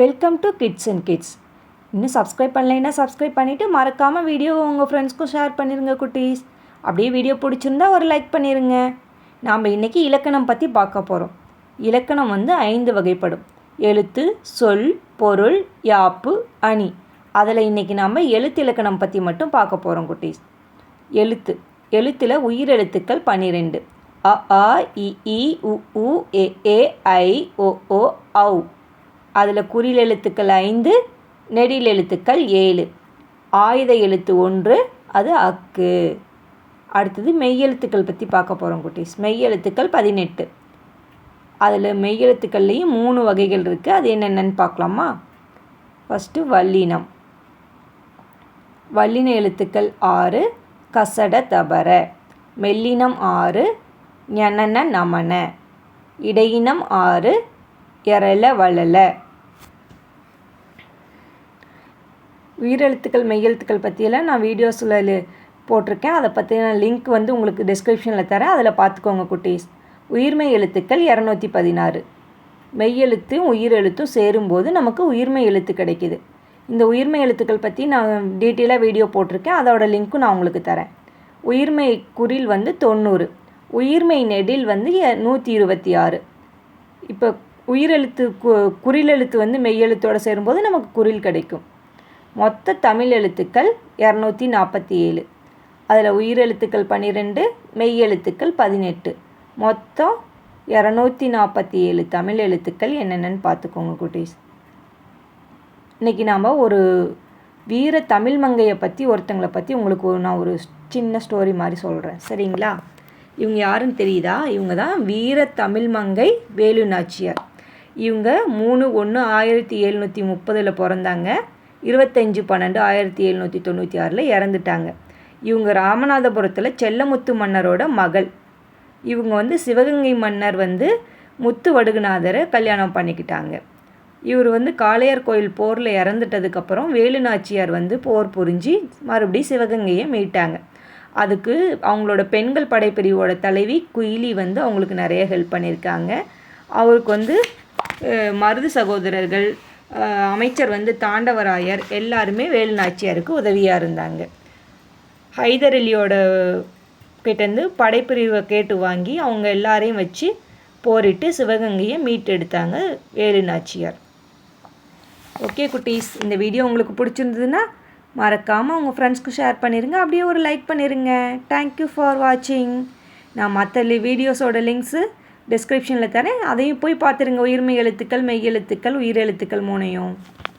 Welcome to kids and kids இன்னும் subscribe பண்ணலைன்னா subscribe பண்ணிவிட்டு மறக்காமல் வீடியோ உங்கள் ஃப்ரெண்ட்ஸ்க்கும் ஷேர் பண்ணிடுங்க குட்டீஸ். அப்படியே வீடியோ பிடிச்சிருந்தா ஒரு லைக் பண்ணிடுங்க நாம் இன்றைக்கி இலக்கணம் பற்றி பார்க்க போகிறோம் இலக்கணம் வந்து ஐந்து வகைப்படும். எழுத்து சொல் பொருள் யாப்பு அணி. அதில் இன்றைக்கி நாம் எழுத்து இலக்கணம் பற்றி மட்டும் பார்க்க போகிறோம் குட்டீஸ். எழுத்து. எழுத்தில் உயிரெழுத்துக்கள் பன்னிரெண்டு அ ஆ இ உ உ ஏ ஏ ஐ ஓ ஓ ஔ. அதில் குறில் எழுத்துக்கள் ஐந்து நெடில் எழுத்துக்கள் ஏழு. ஆயுத எழுத்து ஒன்று அது அக்கு. அடுத்தது மெய்யெழுத்துக்கள் பற்றி பார்க்க போகிறோம் குட்டீஸ். மெய்யெழுத்துக்கள் பதினெட்டு. அதில் மெய்யெழுத்துக்கள்லேயும் மூணு வகைகள் இருக்குது அது என்னென்னு பார்க்கலாமா? ஃபஸ்ட்டு வல்லினம். வல்லின எழுத்துக்கள் ஆறு கசட தபர. மெல்லினம் ஆறு ஞனன நமன. இடையினம் ஆறு எரல வளல உயிரெழுத்துக்கள் மெய்யெழுத்துக்கள் பற்றியெல்லாம் நான் வீடியோஸில் போட்டிருக்கேன். அதை பற்றின லிங்க் வந்து உங்களுக்கு டிஸ்கிரிப்ஷனில் தரேன். அதில் பார்த்துக்கோங்க குட்டீஸ். உயிர்மெய் எழுத்துக்கள் இரநூத்தி பதினாறு. மெய்யெழுத்தும் உயிரெழுத்தும் சேரும்போது நமக்கு உயிர்மை எழுத்து கிடைக்கிது. இந்த உயிர்மை எழுத்துக்கள் பற்றி நான் டீட்டெயிலாக வீடியோ போட்டிருக்கேன். அதோடய லிங்க்கும் நான் உங்களுக்கு தரேன். உயிர்மை குறில் வந்து தொண்ணூறு. உயிர்மை நெடில் வந்து நூற்றி இருபத்தி ஆறு. இப்போ உயிரெழுத்து கு குறிலெழுத்து வந்து மெய்யெழுத்தோடு சேரும்போது நமக்கு குறில் கிடைக்கும். மொத்த தமிழ் எழுத்துக்கள் இரநூத்தி நாற்பத்தி ஏழு அதில் உயிரெழுத்துக்கள் பன்னிரெண்டு மெய்யெழுத்துக்கள் பதினெட்டு. மொத்தம் இரநூத்தி நாற்பத்தி ஏழு தமிழ் எழுத்துக்கள் என்னென்னு பார்த்துக்கோங்க குட்டீஸ். இன்றைக்கி நாம் ஒரு வீர தமிழ் மங்கையை பற்றி ஒருத்தங்களை பற்றி உங்களுக்கு ஒரு நான் ஒரு சின்ன ஸ்டோரி மாதிரி சொல்கிறேன் சரிங்களா? இவங்க யாருன்னு தெரியுதா? இவங்க தான் வீர தமிழ் மங்கை வேலு நாச்சியார் இவங்க மூணு ஒன்று ஆயிரத்தி எழுநூற்றி முப்பதில் பிறந்தாங்க. இருபத்தஞ்சி பன்னெண்டு ஆயிரத்தி எழுநூற்றி தொண்ணூற்றி ஆறில் இறந்துட்டாங்க. இவங்க ராமநாதபுரத்தில் செல்லமுத்து மன்னரோட மகள். இவங்க வந்து சிவகங்கை மன்னர் வந்து முத்து வடுகுநாதரை கல்யாணம் பண்ணிக்கிட்டாங்க. இவர் வந்து காளையார் கோயில் போரில் இறந்துட்டதுக்கப்புறம் வேலுநாச்சியார் வந்து போர் புரிஞ்சு மறுபடியும் சிவகங்கையை மீட்டாங்க. அதுக்கு அவங்களோட பெண்கள் படைப்பிரிவோட தலைவி குயிலி வந்து அவங்களுக்கு நிறைய ஹெல்ப் பண்ணியிருக்காங்க. அவருக்கு வந்து மருது சகோதரர்கள் அமைச்சர் வந்து தாண்டவராயர் எல்லாருமே வேலுநாச்சியாருக்கு உதவியாக இருந்தாங்க. ஹைதர் அலியோட கிட்டேருந்து படைப்பிரிவை கேட்டு வாங்கி அவங்க எல்லாரையும் வச்சு போரிட்டு சிவகங்கையை மீட்டெடுத்தாங்க வேலுநாச்சியார் ஓகே குட்டீஸ் இந்த வீடியோ உங்களுக்கு பிடிச்சிருந்ததுன்னா மறக்காமல் உங்கள் ஃப்ரெண்ட்ஸ்க்கு ஷேர் பண்ணிடுங்க அப்படியே ஒரு லைக் பண்ணிடுங்க தேங்க்யூ ஃபார் வாட்சிங் நான் மற்ற வீடியோஸோட லிங்க்ஸு டிஸ்கிரிப்ஷனில் தரேன். அதையும் போய் பார்த்துருங்க. உயிர்மை எழுத்துக்கள் மெய் எழுத்துக்கள் உயிரெழுத்துக்கள் மூணையும்.